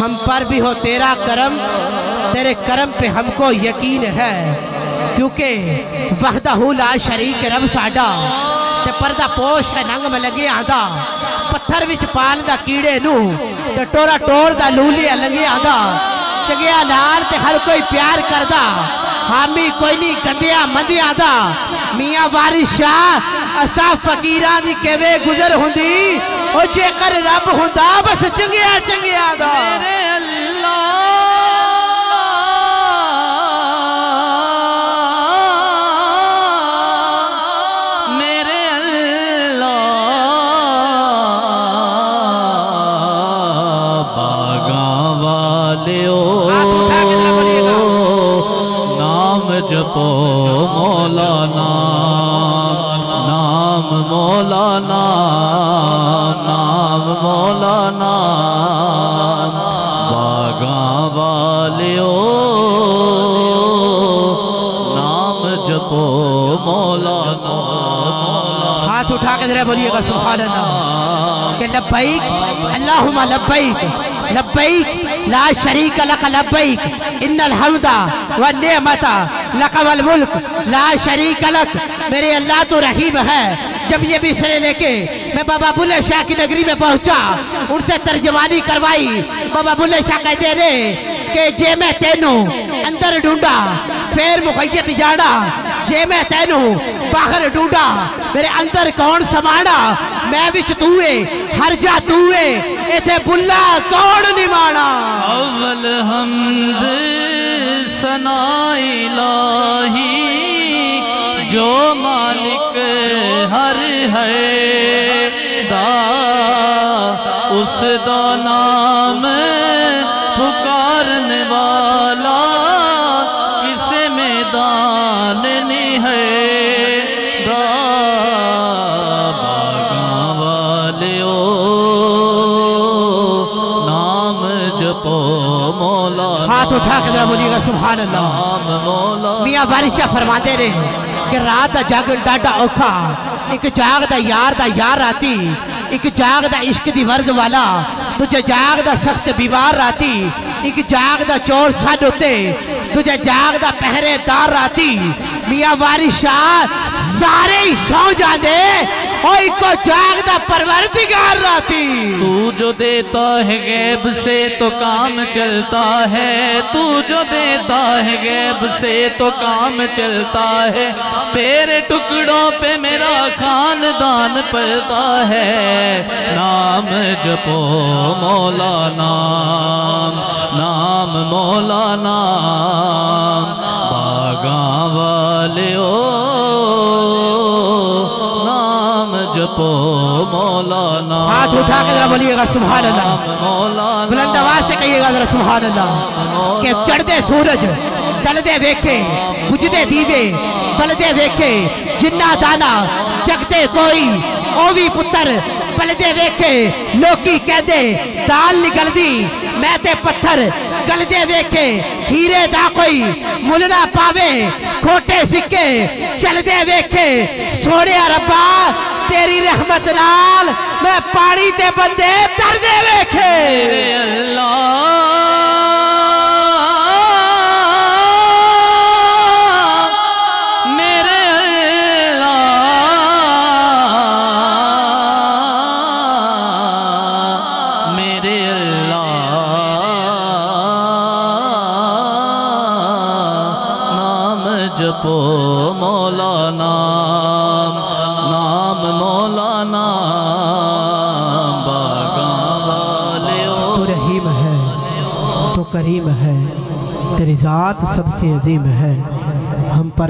ہم پر بھی ہو تیرا کرم، تیرے کرم پہ ہم کو یقین ہے۔ کیونکہ وحدہ لا شریک رب ساڈا، تے پردہ پوش ہے، ننگ میں لگے آندا۔ پتھر وچ پال دا کیڑے نو، تے ٹورا ٹور دا لولیا لگے آندا۔ چگیا نال تے ہر کوئی پیار کردا۔ حامی کوئی نہیں، گندیا مندیا دا میاں وارث شاہ اسا فقیران دی کیویں گزر ہوندی؟ او جے کر رب ہوندا بس چنگیا چنگیا دا۔ نام جپو مولانا، نام مولانا نام مولانا، باغاں والیو، نام جپو مولانا، ہاتھ اٹھا کے ذرا بولیے گا، سبحان اللہ، کہ لبیک، اللہم لبیک لبیک، لا شریک لک لبیک، ان الحمد والنعمت لک والملک لا شریک لک۔ میرے اللہ تو رحیم ہے۔ جب یہ بسرے لے کے میں بابا بلے شاہ کی نگری میں پہنچا، ان سے ترجمانی کروائی۔ بابا بلے شاہ کہتے رہے کہ جے میں تینوں اندر ڈھونڈا، پھر مخیت جاڑا جے میں تینوں باہر ڈھونڈا میرے اندر کون سمانا میں بچ توئے ہر جا توئے ایتھے بلا کون نمانا اول حمد ثنا الہی جو مالک ہر ہے دا اس دا نام پکارنے ہاتھ اٹھا کے ذرا بولیے گا سبحان اللہ میاں بارشہ فرماتے رہے کہ رات دا جاگ ڈاڈا اوکھا ایک جاگ دا یار دا یار آتی ایک جاگ دا عشق دی ورز والا تجھے جاگ دا سخت بیوار آتی ایک جاگ دا چور سن ہوتے تجھے جاگ دا پہرے دار آتی میاں بارشہ سارے ہی سو جاندے۔ اور ایک کو جاگ دا پروردگار راتی۔ تو جو دیتا ہے غیب سے تو کام چلتا ہے۔ تو جو دیتا ہے غیب سے تو کام چلتا ہے۔ تیرے ٹکڑوں پہ میرا خاندان پلتا ہے۔ نام جپو مولا نام نام جپو مولانا. ہاتھ اٹھا کے ذرا بولیے گا سبحان اللہ مولانا. بلند آواز سے کہیے گا ذرا سبحان اللہ کہ چڑھتے سورج ڈلدے ویکھے بجھدے دیوے بلدے ویکھے جنہ دانا جگتے کوئی اووی پتر بلدے ویکھے لوکی کہدے دال نکل دی میں تے پتھر گلدے ویکھے ہیرے دا کوئی ملنا پاوے کھوٹے سکے چلدے ویکھے سوڑے ربا تیری رحمت نال میں پانی تے بندے تردے ویکھے۔ میرے اللہ میرے اللہ میرے اللہ نام جپو مولانا تو کریم ہے تیری ذات سب سے عظیم ہے۔ ہم پر